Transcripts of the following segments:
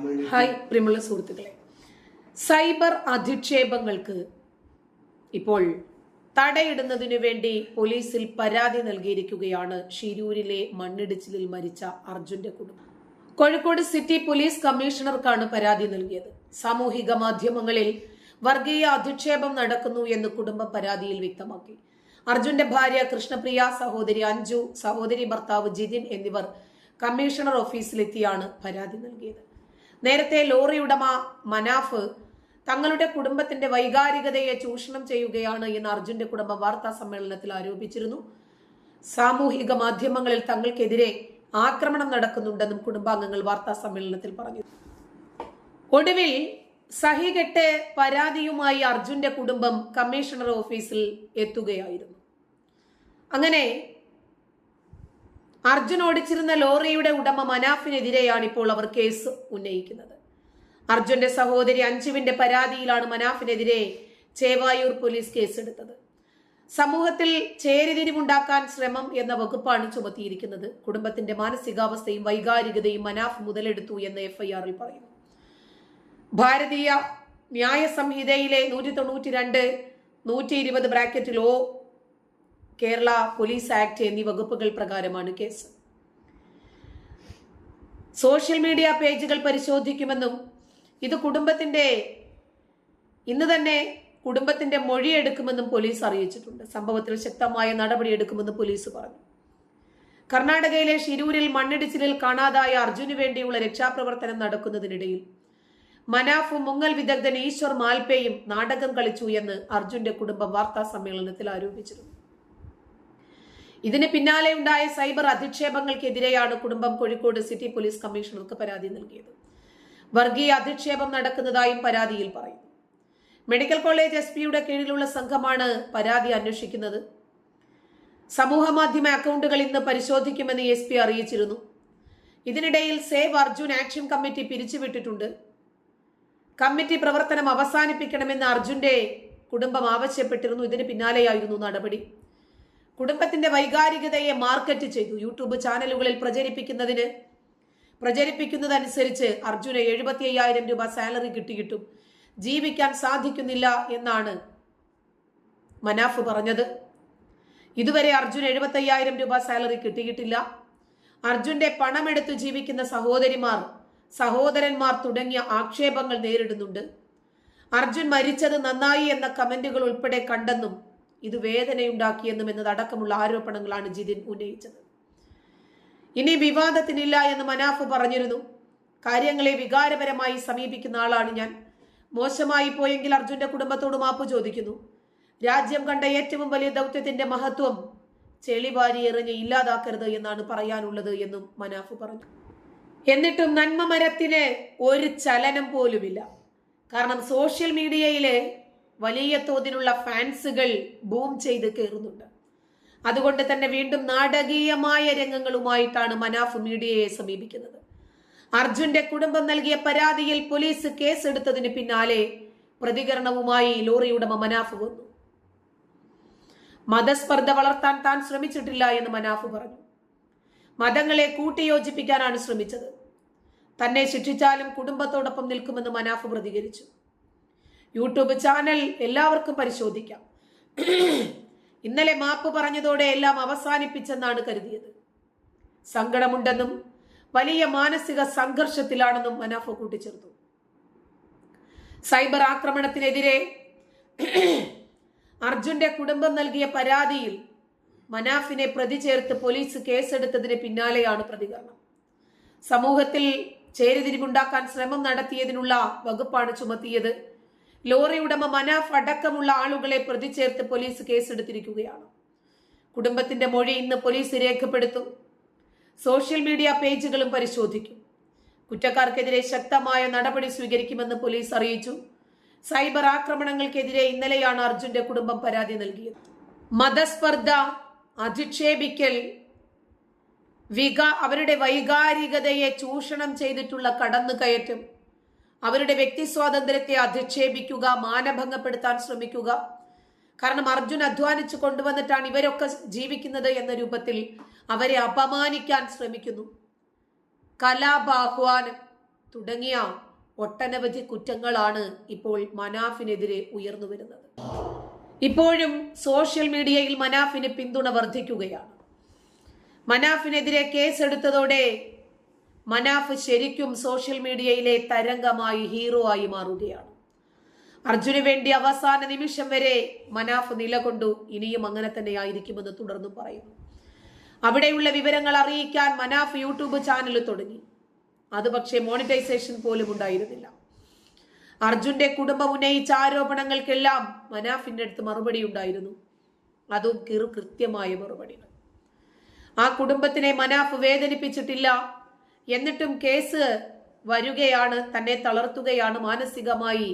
Hi പ്രിയമുള്ള സുഹൃത്തുക്കളെ. Cyber അധിക്ഷേപങ്ങൾക്ക് ഇപ്പോൾ തടയിടുന്നതിനു വേണ്ടി പോലീസിൽ പരാതി നൽകിയിരിക്കുകയാണ് ഷിരൂരിലെ മണ്ണിടിച്ചിലിൽ മരിച്ച അർജുന്റെ കുടുംബം. കോഴിക്കോട് സിറ്റി പോലീസ് കമ്മീഷണർക്കാണ് പരാതി നൽകിയത്. സാമൂഹിക മാധ്യമങ്ങളിൽ വർഗീയ അധിക്ഷേപം നടക്കുന്നു എന്ന് കുടുംബം പരാതിയിൽ വ്യക്തമാക്കി. അർജുന്റെ ഭാര്യ കൃഷ്ണപ്രിയ സഹോദരി അഞ്ജു സഹോദരി ഭർത്താവ് ജിതിൻ എന്നിവർ കമ്മീഷണർ ഓഫീസിലെത്തിയാണ് പരാതി നൽകിയത്. നേരത്തെ ലോറി ഉടമ മനാഫ് തങ്ങളുടെ കുടുംബത്തിന്റെ വൈകാരികതയെ ചൂഷണം ചെയ്യുകയാണ് എന്ന് അർജുന്റെ കുടുംബം വാർത്താ സമ്മേളനത്തിൽ ആരോപിച്ചിരുന്നു. സാമൂഹിക മാധ്യമങ്ങളിൽ തങ്ങൾക്കെതിരെ ആക്രമണം നടക്കുന്നുണ്ടെന്നും കുടുംബാംഗങ്ങൾ വാർത്താ സമ്മേളനത്തിൽ പറഞ്ഞു. ഒടുവിൽ സഹികെട്ട് പരാതിയുമായി അർജുന്റെ കുടുംബം കമ്മീഷണർ ഓഫീസിൽ എത്തുകയായിരുന്നു. അങ്ങനെ അർജുൻ ഓടിച്ചിരുന്ന ലോറിയുടെ ഉടമ മനാഫിനെതിരെയാണ് ഇപ്പോൾ അവർ കേസ് ഉന്നയിക്കുന്നത്. അർജുന്റെ സഹോദരി അഞ്ജുവിന്റെ പരാതിയിലാണ് മനാഫിനെതിരെ ചേവായൂർ പോലീസ് കേസെടുത്തത്. സമൂഹത്തിൽ ചേരിതിരിവുണ്ടാക്കാൻ ശ്രമം എന്ന വകുപ്പാണ് ചുമത്തിയിരിക്കുന്നത്. കുടുംബത്തിന്റെ മാനസികാവസ്ഥയും വൈകാരികതയും മനാഫ് മുതലെടുത്തു എന്ന് എഫ്ഐആറിൽ പറയുന്നു. ഭാരതീയ ന്യായ സംഹിതയിലെ നൂറ്റി തൊണ്ണൂറ്റി രണ്ട് നൂറ്റി ഇരുപത് ബ്രാക്കറ്റിൽ ഒ കേരള പോലീസ് ആക്ട് എന്നീ വകുപ്പുകൾ പ്രകാരമാണ് കേസ്. സോഷ്യൽ മീഡിയ പേജുകൾ പരിശോധിക്കുമെന്നും ഇത് കുടുംബത്തിന്റെ ഇന്ന് തന്നെ കുടുംബത്തിന്റെ മൊഴിയെടുക്കുമെന്നും പോലീസ് അറിയിച്ചിട്ടുണ്ട്. സംഭവത്തിൽ ശക്തമായ നടപടിയെടുക്കുമെന്ന് പോലീസ് പറഞ്ഞു. കർണാടകയിലെ ഷിരൂരിൽ മണ്ണിടിച്ചിലിൽ കാണാതായ അർജുനു വേണ്ടിയുള്ള രക്ഷാപ്രവർത്തനം നടക്കുന്നതിനിടയിൽ മനാഫും മുങ്ങൽ വിദഗ്ധൻ ഈശ്വർ മാൽപേയും നാടകം കളിച്ചു എന്ന് അർജുന്റെ കുടുംബം വാർത്താ സമ്മേളനത്തിൽ ആരോപിച്ചിരുന്നു. ഇതിന് പിന്നാലെ ഉണ്ടായ സൈബർ അധിക്ഷേപങ്ങൾക്കെതിരെയാണ് കുടുംബം കോഴിക്കോട് സിറ്റി പോലീസ് കമ്മീഷണർക്ക് പരാതി നൽകിയത്. വർഗീയ അധിക്ഷേപം നടക്കുന്നതായും പരാതിയിൽ പറയുന്നു. മെഡിക്കൽ കോളേജ് എസ് പിയുടെ കീഴിലുള്ള സംഘമാണ് പരാതി അന്വേഷിക്കുന്നത്. സമൂഹ മാധ്യമ അക്കൗണ്ടുകൾ ഇന്ന് പരിശോധിക്കുമെന്ന് എസ് പി അറിയിച്ചിരുന്നു. ഇതിനിടയിൽ സേവ് അർജുൻ ആക്ഷൻ കമ്മിറ്റി പിരിച്ചുവിട്ടിട്ടുണ്ട്. കമ്മിറ്റി പ്രവർത്തനം അവസാനിപ്പിക്കണമെന്ന് അർജുന്റെ കുടുംബം ആവശ്യപ്പെട്ടിരുന്നു. ഇതിന് പിന്നാലെയായിരുന്നു നടപടി. കുടുംബത്തിന്റെ വൈകാരികതയെ മാർക്കറ്റ് ചെയ്തു. യൂട്യൂബ് ചാനലുകളിൽ പ്രചരിപ്പിക്കുന്നതിന് പ്രചരിപ്പിക്കുന്നതനുസരിച്ച് അർജുന് എഴുപത്തി അയ്യായിരം രൂപ സാലറി കിട്ടിയിട്ടും ജീവിക്കാൻ സാധിക്കുന്നില്ല എന്നാണ് മനാഫ് പറഞ്ഞത്. ഇതുവരെ അർജുൻ എഴുപത്തി അയ്യായിരം രൂപ സാലറി കിട്ടിയിട്ടില്ല. അർജുന്റെ പണമെടുത്ത് ജീവിക്കുന്ന സഹോദരിമാർ സഹോദരന്മാർ തുടങ്ങിയ ആക്ഷേപങ്ങൾ നേരിടുന്നുണ്ട്. അർജുൻ മരിച്ചത് നന്നായി എന്ന കമന്റുകൾ ഉൾപ്പെടെ കണ്ടെന്നും ഇത് വേദനയുണ്ടാക്കിയെന്നും എന്നതടക്കമുള്ള ആരോപണങ്ങളാണ് ജിതിൻ ഉന്നയിച്ചത്. ഇനി വിവാദത്തിനില്ല എന്ന് മനാഫ് പറഞ്ഞിരുന്നു. കാര്യങ്ങളെ വികാരപരമായി സമീപിക്കുന്ന ആളാണ് ഞാൻ. മോശമായി പോയെങ്കിൽ അർജുന്റെ കുടുംബത്തോട് മാപ്പ് ചോദിക്കുന്നു. രാജ്യം കണ്ട ഏറ്റവും വലിയ ദൗത്യത്തിന്റെ മഹത്വം ചെളിവാരി എറിഞ്ഞ് ഇല്ലാതാക്കരുത് എന്നാണ് പറയാനുള്ളത് എന്നും മനാഫ് പറഞ്ഞു. എന്നിട്ടും നന്മ മരത്തിന് ഒരു ചലനം പോലുമില്ല. കാരണം സോഷ്യൽ മീഡിയയിൽ വലിയ തോതിലുള്ള ഫാൻസുകൾ ബൂം ചെയ്ത് കയറുന്നുണ്ട്. അതുകൊണ്ട് തന്നെ വീണ്ടും നാടകീയമായ രംഗങ്ങളുമായിട്ടാണ് മനാഫ് മീഡിയയെ സമീപിക്കുന്നത്. അർജുന്റെ കുടുംബം നൽകിയ പരാതിയിൽ പോലീസ് കേസെടുത്തതിന് പിന്നാലെ പ്രതികരണവുമായി ലോറി ഉടമ മനാഫ് വന്നു. മതസ്പർദ്ധ വളർത്താൻ താൻ ശ്രമിച്ചിട്ടില്ല എന്ന് മനാഫ് പറഞ്ഞു. മതങ്ങളെ കൂട്ടിയോജിപ്പിക്കാനാണ് ശ്രമിച്ചത്. തന്നെ ശിക്ഷിച്ചാലും കുടുംബത്തോടൊപ്പം നിൽക്കുമെന്ന് മനാഫ് പ്രതികരിച്ചു. യൂട്യൂബ് ചാനൽ എല്ലാവർക്കും പരിശോധിക്കാം. ഇന്നലെ മാപ്പ് പറഞ്ഞതോടെ എല്ലാം അവസാനിപ്പിച്ചെന്നാണ് കരുതിയത്. സങ്കടമുണ്ടെന്നും വലിയ മാനസിക സംഘർഷത്തിലാണെന്നും മനാഫ് കൂട്ടിച്ചേർത്തു. സൈബർ ആക്രമണത്തിനെതിരെ അർജുന്റെ കുടുംബം നൽകിയ പരാതിയിൽ മനാഫിനെ പ്രതി ചേർത്ത് പോലീസ് കേസെടുത്തതിന് പിന്നാലെയാണ് പ്രതികരണം. സമൂഹത്തിൽ ചേരിതിരിവുണ്ടാക്കാൻ ശ്രമം നടത്തിയതിനുള്ള വകുപ്പാണ് ചുമത്തിയത് ലോറി ഉടമ മനാഫ് അടക്കമുള്ള ആളുകളെ പ്രതി ചേർത്ത് പോലീസ് കേസെടുത്തിരിക്കുകയാണ്. കുടുംബത്തിന്റെ മൊഴി ഇന്ന് പോലീസ് രേഖപ്പെടുത്തും. സോഷ്യൽ മീഡിയ പേജുകളും പരിശോധിക്കും. കുറ്റക്കാർക്കെതിരെ ശക്തമായ നടപടി സ്വീകരിക്കുമെന്ന് പോലീസ് അറിയിച്ചു. സൈബർ ആക്രമണങ്ങൾക്കെതിരെ ഇന്നലെയാണ് അർജുന്റെ കുടുംബം പരാതി നൽകിയത്. മതസ്പർദ്ധ അധിക്ഷേപിക്കൽ വിക അവരുടെ വൈകാരികതയെ ചൂഷണം ചെയ്തിട്ടുള്ള കടന്നുകയറ്റം അവരുടെ വ്യക്തി സ്വാതന്ത്ര്യത്തെ അധിക്ഷേപിക്കുക മാനഭംഗപ്പെടുത്താൻ ശ്രമിക്കുക. കാരണം അർജുൻ അധ്വാനിച്ചു കൊണ്ടുവന്നിട്ടാണ് ഇവരൊക്കെ ജീവിക്കുന്നത് എന്ന രൂപത്തിൽ അവരെ അപമാനിക്കാൻ ശ്രമിക്കുന്നു. കലാപാഹ്വാനം തുടങ്ങിയ ഒട്ടനവധി കുറ്റങ്ങളാണ് ഇപ്പോൾ മനാഫിനെതിരെ ഉയർന്നു വരുന്നത്. ഇപ്പോഴും സോഷ്യൽ മീഡിയയിൽ മനാഫിന് പിന്തുണ വർദ്ധിക്കുകയാണ്. മനാഫിനെതിരെ കേസെടുത്തതോടെ മനാഫ് ശരിക്കും സോഷ്യൽ മീഡിയയിലെ തരംഗമായി ഹീറോ ആയി മാറുകയാണ്. അർജുന് വേണ്ടി അവസാന നിമിഷം വരെ മനാഫ് നിലകൊണ്ടു ഇനിയും അങ്ങനെ തന്നെ ആയിരിക്കുമെന്ന് തുടർന്നും പറയുന്നു. അവിടെയുള്ള വിവരങ്ങൾ അറിയിക്കാൻ മനാഫ് യൂട്യൂബ് ചാനൽ തുടങ്ങി. അത് പക്ഷേ മോണിറ്റൈസേഷൻ പോലും ഉണ്ടായിരുന്നില്ല. അർജുന്റെ കുടുംബം ഉന്നയിച്ച ആരോപണങ്ങൾക്കെല്ലാം മനാഫിന്റെ അടുത്ത് മറുപടി ഉണ്ടായിരുന്നു. അതും കൃത്യമായ മറുപടികൾ. ആ കുടുംബത്തിനെ മനാഫ് വേദനിപ്പിച്ചിട്ടില്ല. എന്നിട്ടും കേസ് വരികയാണ് തന്നെ തളർത്തുകയാണ് മാനസികമായി.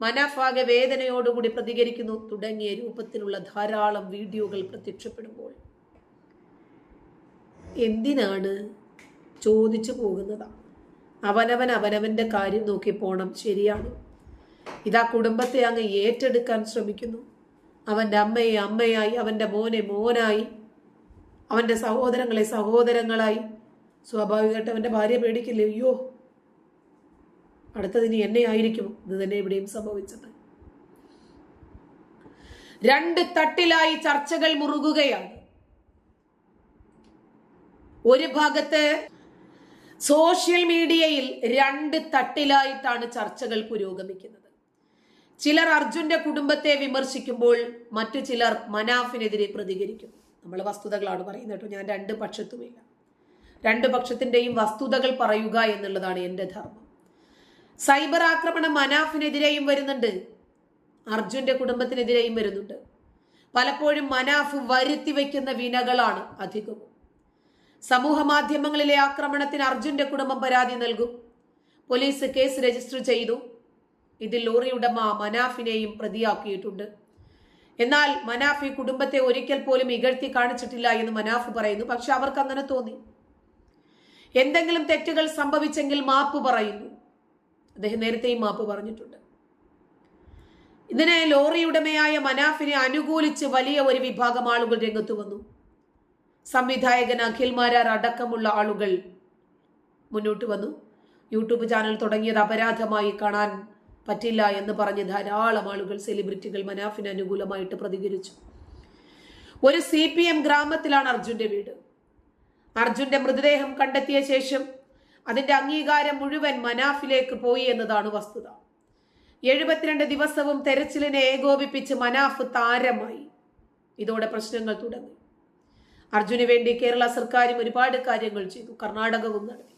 മനഭാഗ വേദനയോടുകൂടി പ്രതികരിക്കുന്നു. തുടങ്ങിയ രൂപത്തിലുള്ള ധാരാളം വീഡിയോകൾ പ്രത്യക്ഷപ്പെടുമ്പോൾ. എന്തിനാണ് ചോദിച്ചു പോകുന്നതാണ് അവനവൻ അവനവന്റെ കാര്യം നോക്കി പോണം. ശരിയാണ്. ഇതാ കുടുംബത്തെ അങ്ങ് ഏറ്റെടുക്കാൻ ശ്രമിക്കുന്നു. അവന്റെ അമ്മയെ അമ്മയായി അവന്റെ മോനെ മോനായി അവന്റെ സഹോദരങ്ങളെ സഹോദരങ്ങളായി. സ്വാഭാവികമായിട്ട് അവന്റെ ഭാര്യ പേടിക്കില്ലേ? അയ്യോ അടുത്തതിന് എന്നെ ആയിരിക്കും. ഇത് തന്നെ ഇവിടെയും സംഭവിച്ചത്. രണ്ട് തട്ടിലായി ചർച്ചകൾ മുറുകുകയാണ്. ഒരു ഭാഗത്ത് സോഷ്യൽ മീഡിയയിൽ രണ്ട് തട്ടിലായിട്ടാണ് ചർച്ചകൾ പുരോഗമിക്കുന്നത്. ചിലർ അർജുന്റെ കുടുംബത്തെ വിമർശിക്കുമ്പോൾ മറ്റു ചിലർ മനാഫിനെതിരെ പ്രതികരിക്കുന്നു നമ്മൾ വസ്തുതകളാണ് പറയുന്നത് കേട്ടോ ഞാൻ രണ്ട് പക്ഷത്തുമില്ല. രണ്ട് പക്ഷത്തിന്റെയും വസ്തുതകൾ പറയുക എന്നുള്ളതാണ് എന്റെ ധർമ്മം. സൈബർ ആക്രമണം മനാഫിനെതിരെയും വരുന്നുണ്ട്. അർജുന്റെ കുടുംബത്തിനെതിരെയും വരുന്നുണ്ട്. പലപ്പോഴും മനാഫ് വരുത്തി വയ്ക്കുന്ന വിനകളാണ് അധികവും. സമൂഹ മാധ്യമങ്ങളിലെ ആക്രമണത്തിന് അർജുന്റെ കുടുംബം പരാതി നൽകും. പോലീസ് കേസ് രജിസ്റ്റർ ചെയ്തു. ഇതിൽ ലോറി ഉടമ മനാഫിനെയും പ്രതിയാക്കിയിട്ടുണ്ട്. എന്നാൽ മനാഫ് ഈ കുടുംബത്തെ ഒരിക്കൽ പോലും ഇകഴ്ത്തി കാണിച്ചിട്ടില്ല എന്ന് മനാഫ് പറയുന്നു. പക്ഷെ അവർക്ക് അങ്ങനെ തോന്നി. എന്തെങ്കിലും തെറ്റുകൾ സംഭവിച്ചെങ്കിൽ മാപ്പ് പറയുന്നു. അദ്ദേഹം നേരത്തെയും മാപ്പ് പറഞ്ഞിട്ടുണ്ട്. ഇതിനെ ലോറി ഉടമയായ മനാഫിനെ അനുകൂലിച്ച് വലിയ ഒരു വിഭാഗം ആളുകൾ രംഗത്ത് വന്നു. സംവിധായകൻ അഖിൽ മാരാർ അടക്കമുള്ള ആളുകൾ മുന്നോട്ട് വന്നു. യൂട്യൂബ് ചാനൽ തുടങ്ങിയത് അപരാധമായി കാണാൻ പറ്റില്ല എന്ന് പറഞ്ഞ് ധാരാളം ആളുകൾ സെലിബ്രിറ്റികൾ മനാഫിന് അനുകൂലമായിട്ട് പ്രതികരിച്ചു. ഒരു സി പി എം ഗ്രാമത്തിലാണ് അർജുന്റെ വീട്. അർജുന്റെ മൃതദേഹം കണ്ടെത്തിയ ശേഷം അതിന്റെ അംഗീകാരം മുഴുവൻ മനാഫിലേക്ക് പോയി എന്നതാണ് വസ്തുത. എഴുപത്തിരണ്ട് ദിവസവും തെരച്ചിലിനെ ഏകോപിപ്പിച്ച് മനാഫ് താരമായി. ഇതോടെ പ്രശ്നങ്ങൾ തുടങ്ങി. അർജുന് വേണ്ടി കേരള സർക്കാരും ഒരുപാട് കാര്യങ്ങൾ ചെയ്തു. കർണാടകവും നടത്തി.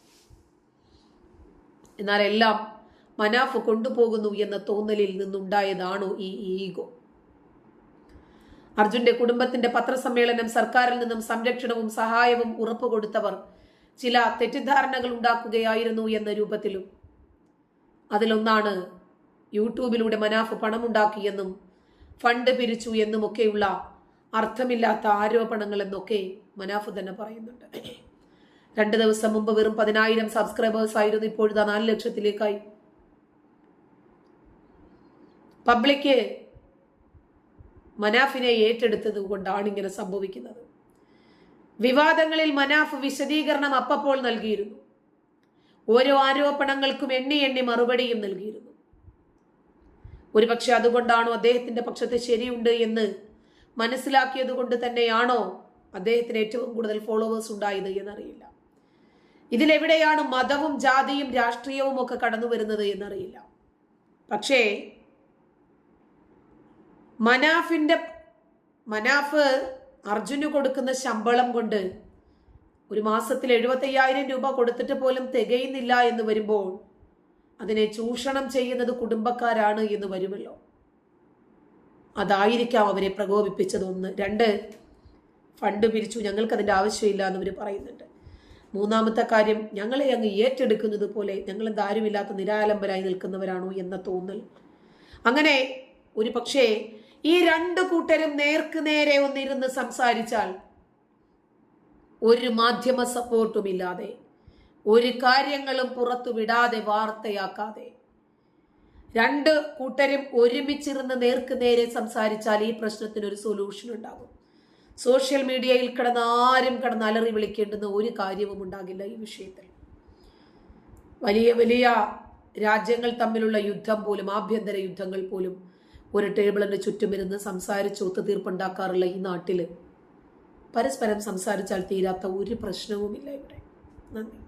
എന്നാൽ എല്ലാം മനാഫ് കൊണ്ടുപോകുന്നു എന്ന തോന്നലിൽ നിന്നുണ്ടായതാണോ ഈ ഈഗോ? അർജുന്റെ കുടുംബത്തിന്റെ പത്രസമ്മേളനം സർക്കാരിൽ നിന്നും സംരക്ഷണവും സഹായവും ഉറപ്പുകൊടുത്തവർ. ചില തെറ്റിദ്ധാരണകൾ ഉണ്ടാക്കുകയായിരുന്നു എന്ന രൂപത്തിലും. അതിലൊന്നാണ് യൂട്യൂബിലൂടെ മനാഫ് പണമുണ്ടാക്കിയെന്നും ഫണ്ട് പിരിച്ചു എന്നുമൊക്കെയുള്ള അർത്ഥമില്ലാത്ത ആരോപണങ്ങൾ എന്നൊക്കെ മനാഫ് തന്നെ പറയുന്നുണ്ട്. രണ്ട് ദിവസം മുമ്പ് വെറും പതിനായിരം സബ്സ്ക്രൈബേഴ്സ് ആയിരുന്നു ഇപ്പോഴത്തെ നാല് ലക്ഷത്തിലേക്കായി. പബ്ലിക്ക് മനാഫിനെ ഏറ്റെടുത്തത് കൊണ്ടാണ് ഇങ്ങനെ സംഭവിക്കുന്നത്. വിവാദങ്ങളിൽ മനാഫ് വിശദീകരണം അപ്പപ്പോൾ നൽകിയിരുന്നു. ഓരോ ആരോപണങ്ങൾക്കും എണ്ണി എണ്ണി മറുപടിയും നൽകിയിരുന്നു. ഒരുപക്ഷെ അതുകൊണ്ടാണോ അദ്ദേഹത്തിന്റെ പക്ഷത്ത് ശരിയുണ്ട് എന്ന് മനസ്സിലാക്കിയത് കൊണ്ട് തന്നെയാണോ അദ്ദേഹത്തിന് ഏറ്റവും കൂടുതൽ ഫോളോവേഴ്സ് ഉണ്ടായത് എന്നറിയില്ല. ഇതിലെവിടെയാണ് മതവും ജാതിയും രാഷ്ട്രീയവും ഒക്കെ കടന്നു വരുന്നത് എന്നറിയില്ല. പക്ഷേ മനാഫിന്റെ മനാഫ് അർജുന് കൊടുക്കുന്ന ശമ്പളം കൊണ്ട് ഒരു മാസത്തിൽ എഴുപത്തയ്യായിരം രൂപ കൊടുത്തിട്ട് പോലും തികയുന്നില്ല എന്ന് വരുമ്പോൾ അതിനെ ചൂഷണം ചെയ്യുന്നത് കുടുംബക്കാരാണ് എന്ന് വരുമല്ലോ. അതായിരിക്കാം അവരെ പ്രകോപിപ്പിച്ചത് ഒന്ന് രണ്ട് ഫണ്ട് പിരിച്ചു. ഞങ്ങൾക്ക് അതിന്റെ ആവശ്യമില്ല എന്ന് അവർ പറയുന്നുണ്ട്. മൂന്നാമത്തെ കാര്യം ഞങ്ങളെ അങ്ങ് ഏറ്റെടുക്കുന്നത് പോലെ ഞങ്ങൾ നിരാലംബരായി നിൽക്കുന്നവരാണോ എന്ന തോന്നൽ. അങ്ങനെ ഒരു പക്ഷേ ഈ രണ്ട് കൂട്ടരും നേർക്ക് നേരെ ഒന്നിരുന്ന് സംസാരിച്ചാൽ ഒരു മാധ്യമ സപ്പോർട്ടും ഇല്ലാതെ ഒരു കാര്യങ്ങളും പുറത്തു വിടാതെ വാർത്തയാക്കാതെ രണ്ട് കൂട്ടരും ഒരുമിച്ചിരുന്ന് നേർക്ക് നേരെ സംസാരിച്ചാൽ ഈ പ്രശ്നത്തിന് ഒരു സൊല്യൂഷൻ ഉണ്ടാകും. സോഷ്യൽ മീഡിയയിൽ കിടന്ന് ആരും കിടന്ന് അലറി വിളിക്കേണ്ടുന്ന ഒരു കാര്യവും ഉണ്ടാകില്ല ഈ വിഷയത്തിൽ. വലിയ വലിയ രാജ്യങ്ങൾ തമ്മിലുള്ള യുദ്ധം പോലും ആഭ്യന്തര യുദ്ധങ്ങൾ പോലും ഒരു ടേബിളിന് ചുറ്റുമിരുന്ന് സംസാരിച്ച് ഒത്തുതീർപ്പുണ്ടാക്കാറുള്ള ഈ നാട്ടിൽ പരസ്പരം സംസാരിച്ചാൽ തീരാത്ത ഒരു പ്രശ്നവുമില്ല ഇവിടെ. നന്ദി.